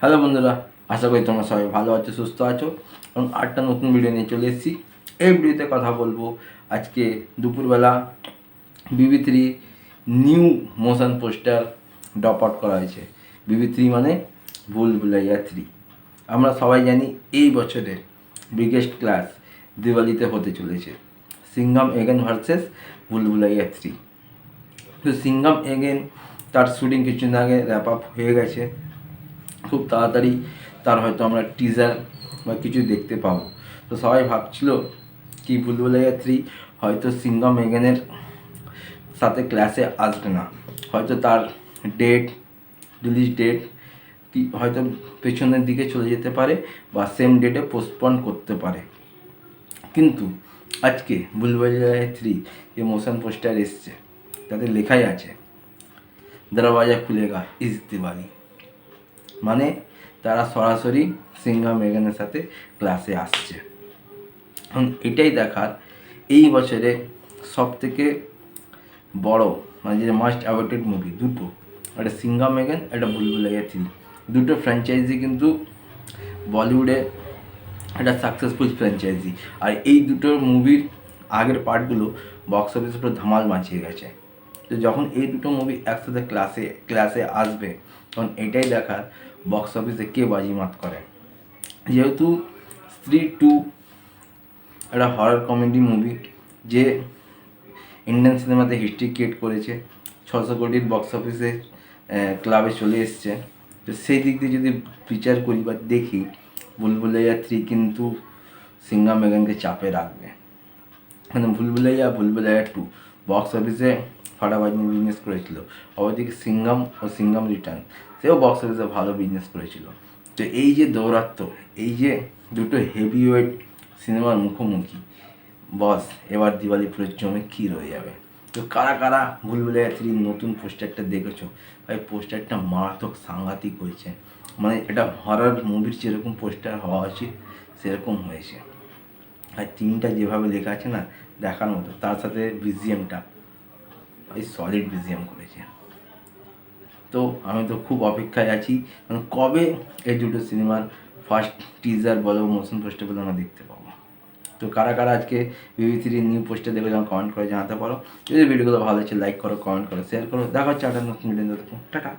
Hello বন্ধুরা, আশা করি তোমরা সবাই ভালো আছো, সুস্থ আছো। এবং আটটা নতুন ভিডিও নিয়ে চলে এসেছি। এই ভিডিওতে কথা বলব আজকে দুপুরবেলা B B three new motion poster drop out করা হয়েছে। বিবি থ্রি মানে ভুল ভুলাইয়া থ্রি আমরা সবাই জানি এই বছরের বিগেস্ট ক্লাস দিওয়ালিতে হতে চলেছে। Singham again versus Bhool Bhulaiyaa three তো সিঙ্গাম এগেন তার শুটিং কিছুদিন আগে র্যাপ আপ হয়ে গেছে। খুব তাড়াতাড়ি তার হয়তো আমরা টিজার বা কিছু দেখতে পাবো। তো সবাই ভাবছিল, কি ভুলভুলাইয়া থ্রি হয়তো সিঙ্গাম মেগানের সাথে ক্লাসে আসবে না। হয়তো তার ডেট রিলিজ ডেট কি, হয়তো পেছনের দিকে চলে যেতে পারে বা সেম ডেটে পোস্টপন করতে পারে। কিন্তু আজকে বুলবুলিয়া থ্রি যে মোশন পোস্টার এসছে, তাতে লেখাই আছে, দরওয়াজা খুলেগা ইস দিওয়ালি। মানে তারা সরাসরি সিঙ্গা মেগানের সাথে ক্লাসে আসছে। এখন এটাই দেখার এই বছরে সব থেকে বড় মানে যে মাস্ট অ্যাভয়েডেড মুভি দুটো। একটা সিঙ্গা মেগান, একটা বুলবুলাইয়া থ্রি দুটো ফ্র্যাঞ্চাইজি কিন্তু বলিউডে একটা সাকসেসফুল ফ্র্যাঞ্চাইজি আর এই দুটো মুভির আগের পার্টগুলো বক্স অফিসে পুরো ধামাল বাঁচিয়ে গেছে। তো যখন এই দুটো মুভি একসাথে ক্লাসে ক্লাসে আসবে, তখন এটাই দেখার বক্স অফিসে কে বাজিমাত করে? যেহেতু স্ত্রী টু একটা হরর কমেডি মুভি যে ইন্ডিয়ান সিনেমাতে হিস্ট্রি ক্রিয়েট করেছে, ছশো কোটির বক্স অফিসে ক্লাবে চলে এসছে। তো সেই দিক দিয়ে যদি বিচার করি বা দেখি বুলবুলাইয়া থ্রি কিন্তু সিঙ্গা মেগানকে চাপে রাখবে। মানে ভুলভুলাইয়া ভুলভুলাইয়া টু বক্স অফিসে ফাটাফাটি বিজনেস করেছিল। অপরদিকে সিঙ্গাম ও সিঙ্গাম রিটার্ন সেও বক্স অফিসে ভালো বিজনেস করেছিল। তো এই যে দৌরাত্ম এই যে দুটো হেভি ওয়েট সিনেমার মুখোমুখি বস এবার দিওয়ালি পুরো জমে কী রয়ে যাবে? তো কারা কারা ভুল ভুলভুলাইয়া থ্রির নতুন পোস্টারটা দেখেছ? ভাই পোস্টারটা মারাত্মক সাংঘাতিক হয়েছে। মানে এটা হরর মুভির যেরকম পোস্টার হওয়া উচিত, সেরকম হয়েছে। আর তিনটা যেভাবে লেখা আছে না, দেখার মতো, তার সাথে বিজিএমটা ওই সলিড মিউজিয়াম করেছে। তো আমি তো খুব অপেক্ষায় আছি। কারণ কবে এই দুটো সিনেমার ফার্স্ট টিজার বলো মোশন পোস্টে বলো, আমরা দেখতে পাবো। তো কারা কারা আজকে বিবি থ্রির নিউ পোস্টে দেখে যেমন কমেন্ট করে জানাতে পারো। যদি ভিডিওগুলো ভালো হচ্ছে লাইক করো কমেন্ট করো শেয়ার করো। দেখা হচ্ছে একটা নতুন ভিডিও টাটা।